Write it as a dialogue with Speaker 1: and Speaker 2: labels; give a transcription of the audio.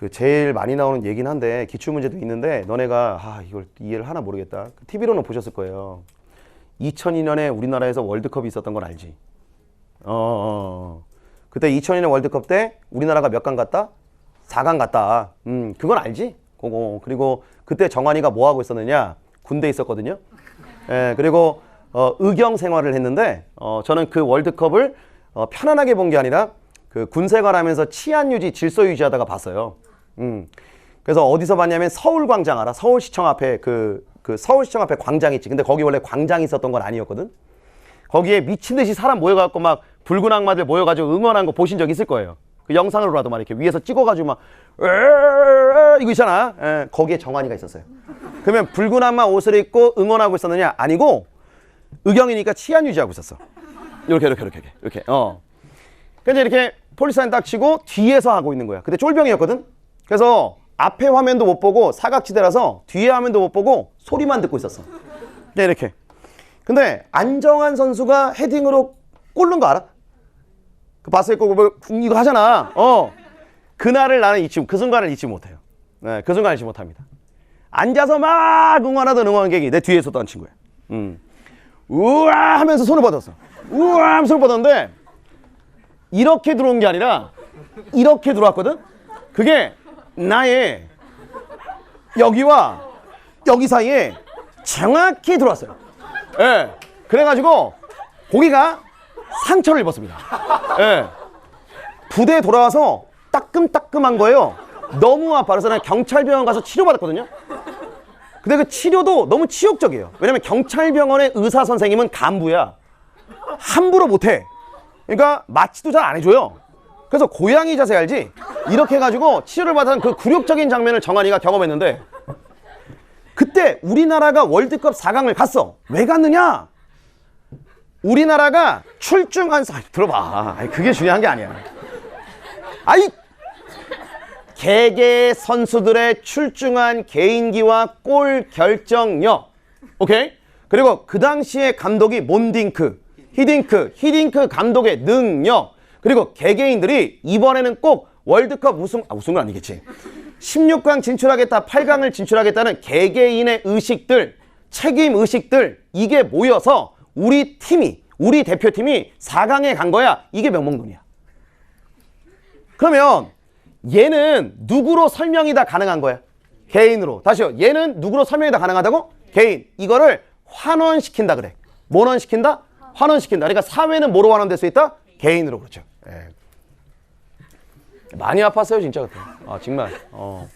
Speaker 1: 그 제일 많이 나오는 얘긴 한데 기출 문제도 있는데 너네가 아 이걸 이해를 하나 모르겠다. TV로는 보셨을 거예요. 2002년에 우리나라에서 월드컵이 있었던 걸 알지? 어, 어, 어. 그때 2002년 월드컵 때 우리나라가 몇 강 갔다? 4강 갔다. 음, 그건 알지? 그거. 그리고 그때 정환이가 뭐 하고 있었느냐? 군대 에 있었거든요. 예, 그리고 어, 의경 생활을 했는데 어, 저는 그 월드컵을 어, 편안하게 본 게 아니라 그 군생활하면서 치안 유지, 질서 유지하다가 봤어요. 음. 그래서 어디서 봤냐면 서울광장 알아? 서울시청 앞에 그, 그 서울시청 앞에 광장 있지. 근데 거기 원래 광장이 있었던 건 아니었거든. 거기에 미친 듯이 사람 모여갖고 막 붉은 악마들 모여가지고 응원한 거 보신 적 있을 거예요. 그 영상으로라도 막 이렇게 위에서 찍어가지고 막 이거 있잖아. 예, 거기에 정환이가 있었어요. 그러면 붉은 악마 옷을 입고 응원하고 있었느냐? 아니고 의경이니까 치안 유지하고 있었어. 이렇게 이렇게 이렇게 이렇게 이렇게. 어. 그래서 이렇게 폴리사인 딱 치고 뒤에서 하고 있는 거야. 근데 쫄병이었거든. 그래서 앞에 화면도 못 보고 사각지대라서 뒤에 화면도 못 보고 소리만 듣고 있었어. 그냥 이렇게. 근데 안정환 선수가 헤딩으로 골 넣은 거 알아? 그 봤을 거고 뭐 이거 하잖아. 어. 그날을 나는 잊지 그 순간을 잊지 못해요. 네, 그 순간을 잊지 못합니다. 앉아서 막 응원하던 응원객이 내 뒤에서 던 친구야. 음. 우와 하면서 손을 뻗었어. 우와 하면서 손을 뻗었는데 이렇게 들어온 게 아니라 이렇게 들어왔거든. 그게 나의 여기와 여기 사이에 정확히 들어왔어요. 예. 그래가지고 고기가 상처를 입었습니다. 예. 부대에 돌아와서 따끔따끔한 거예요. 너무 아파. 그래서 난 경찰병원 가서 치료받았거든요. 근데 그 치료도 너무 치욕적이에요. 왜냐면 경찰병원의 의사 선생님은 간부야. 함부로 못해. 그러니까 마취도 잘 안 해줘요. 그래서 고양이 자세 알지? 이렇게 해가지고 치료를 받은 그 굴욕적인 장면을 정한이가 경험했는데 그때 우리나라가 월드컵 4강을 갔어. 왜 갔느냐? 우리나라가 출중한 사 들어봐. 그게 중요한 게 아니야. 아이 개개 선수들의 출중한 개인기와 골 결정력. 오케이? 그리고 그 당시에 감독이 몬딩크, 히딩크, 히딩크 감독의 능력. 그리고 개개인들이 이번에는 꼭 월드컵 우승, 아, 우승은 아니겠지. 16강 진출하겠다, 8강을 진출하겠다는 개개인의 의식들, 책임 의식들, 이게 모여서 우리 팀이, 우리 대표팀이 4강에 간 거야. 이게 명목론이야. 그러면 얘는 누구로 설명이 다 가능한 거야? 개인으로. 다시요. 얘는 누구로 설명이 다 가능하다고? 개인. 이거를 환원시킨다 그래. 뭐원시킨다? 환원시킨다. 그러니까 사회는 뭐로 환원될 수 있다? 개인으로 그렇죠. 예. 많이 아팠어요 진짜. 아 정말. 어.